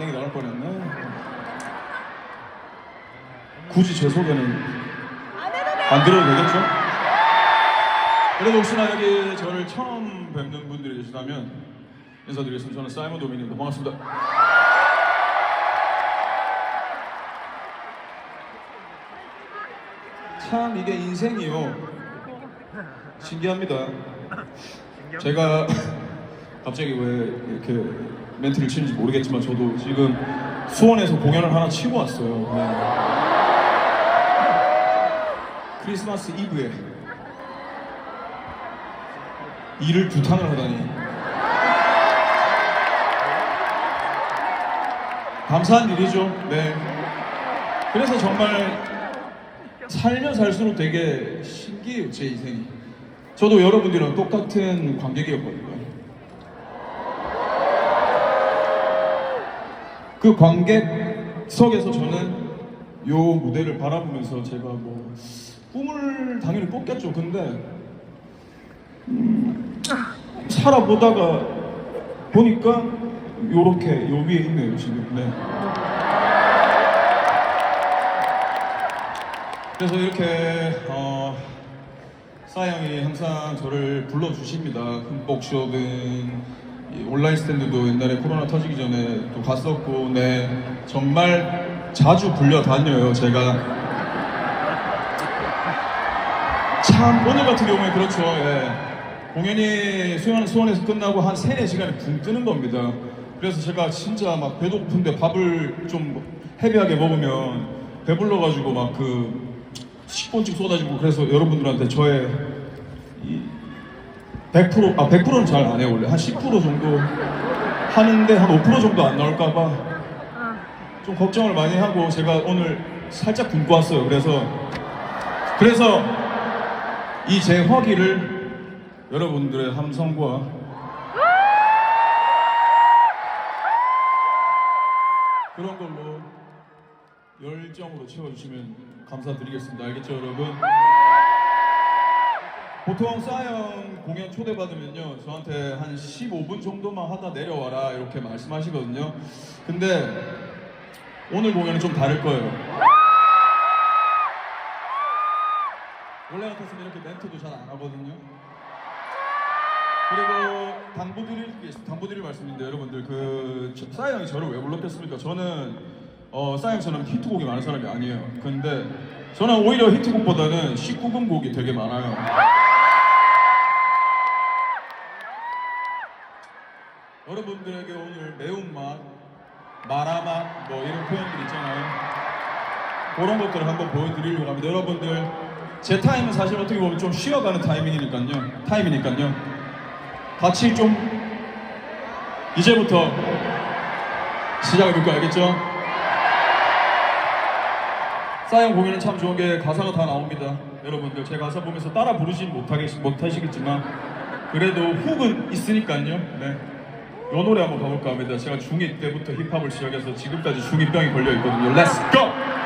만능이 나올 뻔했네. 굳이 제 소개는 안 들어도 되겠죠? 그래도 혹시나 여기 저를 처음 뵙는 분들이 계시다면 인사드리겠습니다. 저는 사이먼 도민입니다. 반갑습니다. 참 이게 인생이요. 신기합니다. 제가 갑자기 왜 이렇게 멘트를 치는지 모르겠지만 저도 지금 수원에서 공연을 하나 치고 왔어요. 네. 크리스마스 이브에 일을 두 탕을 하다니 감사한 일이죠. 네. 그래서 정말 살면 살수록 되게 신기해요 제 인생이. 저도 여러분들이랑 똑같은 관객이었거든요. 그 관객석에서 저는 요 무대를 바라보면서 제가 뭐 꿈을 당연히 꿨겠죠. 근데 음, 살아보다가 보니까 요렇게 요 위에 있네요 지금. 네. 그래서 이렇게 어, 싸영이 항상 저를 불러주십니다. 흠뻑쇼든 이 온라인 스탠드도 옛날에 코로나 터지기 전에 또 갔었고, 네 정말 자주 불려 다녀요. 제가 참 오늘 같은 경우에 그렇죠. 예. 공연이 수원, 수원에서 끝나고 한 3, 4시간에 붕 뜨는 겁니다. 그래서 제가 진짜 막 배고픈데 밥을 좀 헤비하게 먹으면 배불러가지고 막그 10번씩 쏟아지고 그래서 여러분들한테 저의 이 100%, 아 100%는 잘 안 해요 원래 한 10% 정도 하는데 한 5% 정도 안 나올까봐 좀 걱정을 많이 하고 제가 오늘 살짝 굶고 왔어요. 그래서 그래서 이 제 허기를 여러분들의 함성과 그런 걸로 열정으로 채워주시면 감사드리겠습니다. 알겠죠, 여러분? 보통 싸영 공연 초대받으면요, 저한테 한 15분 정도만 하다 내려와라 이렇게 말씀하시거든요. 근데 오늘 공연은 좀 다를 거예요. 원래 같았으면 이렇게 멘트도 잘 안 하거든요. 그리고 당부드릴 당부드릴 말씀인데 여러분들 그 저- 싸이 형이 저를 왜 불렀겠습니까? 저는 어 싸이 형처럼 히트곡이 많은 사람이 아니에요. 근데 저는 오히려 히트곡보다는 19금 곡이 되게 많아요. 여러분들에게 오늘 매운맛, 마라맛 뭐 이런 표현들 있잖아요. 그런 것들을 한번 보여드리려고 합니다. 여러분들 제 타임은 사실 어떻게 보면 좀 쉬어가는 타이밍이니까요. 타임이니까요. 같이 좀 이제부터 시작해볼까 알겠죠? 싸영 공연은 참 좋은 게 가사가 다 나옵니다. 여러분들 제 가사 보면서 따라 부르진 못하겠, 못하시겠지만 그래도 훅은 있으니까요. 네. 요 노래 한번 가볼까 합니다. 제가 중2 때부터 힙합을 시작해서 지금까지 중2병이 걸려 있거든요. Let's go!